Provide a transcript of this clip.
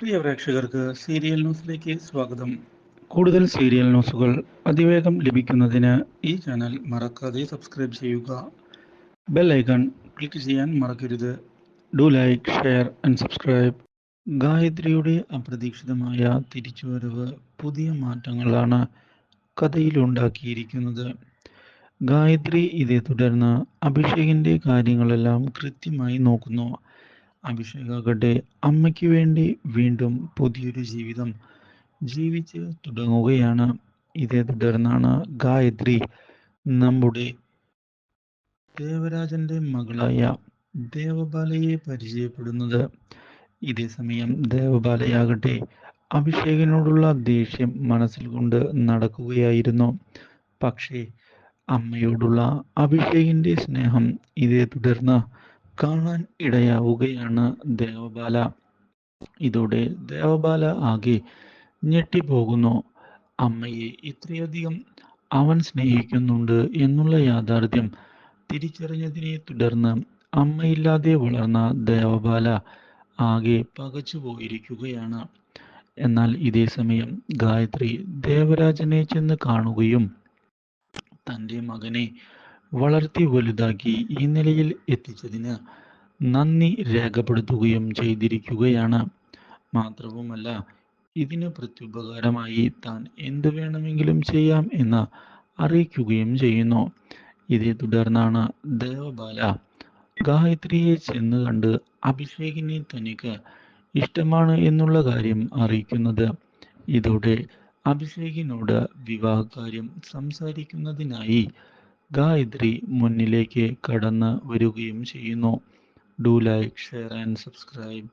പ്രിയ പ്രേക്ഷകർക്ക് സീരിയൽ ന്യൂസിലേക്ക് സ്വാഗതം. കൂടുതൽ സീരിയൽ ന്യൂസുകൾ അതിവേഗം ലഭിക്കുന്നതിന് ഈ ചാനൽ മറക്കാതെ സബ്സ്ക്രൈബ് ചെയ്യുക. ബെൽ ഐക്കൺ ക്ലിക്ക് ചെയ്യാൻ മറക്കരുത്. Do like share and subscribe. ഗായത്രിയുടെ അപ്രതീക്ഷിതമായ തിരിച്ചുവരവ് പുതിയ മാറ്റങ്ങളാണ് കഥയിലുണ്ടാക്കിയിരിക്കുന്നത്. ഗായത്രി ഇതേ തുടർന്ന് അഭിഷേകിന്റെ കാര്യങ്ങളെല്ലാം കൃത്യമായി നോക്കുന്നു. അഭിഷേകാകട്ടെ. അമ്മയ്ക്ക് വേണ്ടി വീണ്ടും പുതിയൊരു ജീവിതം ജീവിച്ച് തുടങ്ങുകയാണ്. ഇതേ തുടർന്നാണ് ഗായത്രി നമ്മുടെ ദേവരാജന്റെ മകളായ ദേവബാലയെ പരിചയപ്പെടുന്നത്. ഇതേ സമയം ദേവബാലയാകട്ടെ അഭിഷേകിനോടുള്ള ദേഷ്യം മനസ്സിൽ കൊണ്ട് നടക്കുകയായിരുന്നു. പക്ഷേ അമ്മയോടുള്ള അഭിഷേകിന്റെ സ്നേഹം ഇതേ തുടർന്ന് കാണാൻ ഇടയാവുകയാണ് ദേവബാല. ഇതോടെ ദേവബാല ആകെ ഞെട്ടിപ്പോകുന്നു. അമ്മയെ ഇത്രയധികം അവൻ സ്നേഹിക്കുന്നുണ്ട് എന്നുള്ള യാഥാർത്ഥ്യം തിരിച്ചറിഞ്ഞതിനെ തുടർന്ന് അമ്മയില്ലാതെ വളർന്ന ദേവബാല ആകെ പകച്ചു പോയിരിക്കുകയാണ് എന്നാൽ ഇതേ സമയം ഗായത്രി ദേവരാജനെ ചെന്ന് കാണുകയും തന്റെ മകനെ വളർത്തി വലുതാക്കി ഈ നിലയിൽ എത്തിച്ചതിന് നന്ദി രേഖപ്പെടുത്തുകയും ചെയ്തിരിക്കുകയാണ്. മാത്രവുമല്ല ഇതിന് പ്രത്യുപകാരമായി താൻ എന്തു വേണമെങ്കിലും ചെയ്യാം എന്ന് അറിയിക്കുകയും ചെയ്യുന്നു. ഇതേ തുടർന്നാണ് ദേവബാല ഗായത്രിയെ ചെന്ന് കണ്ട് അഭിഷേകിനെ തനിക്ക് ഇഷ്ടമാണ് എന്നുള്ള കാര്യം അറിയിക്കുന്നത്. ഇതോടെ അഭിഷേകിനോട് വിവാഹകാര്യം സംസാരിക്കുന്നതിനായി ഗായത്രി മുന്നിലേക്ക് കടന്നു വരികയും ചെയ്യുന്നു. Do like share and subscribe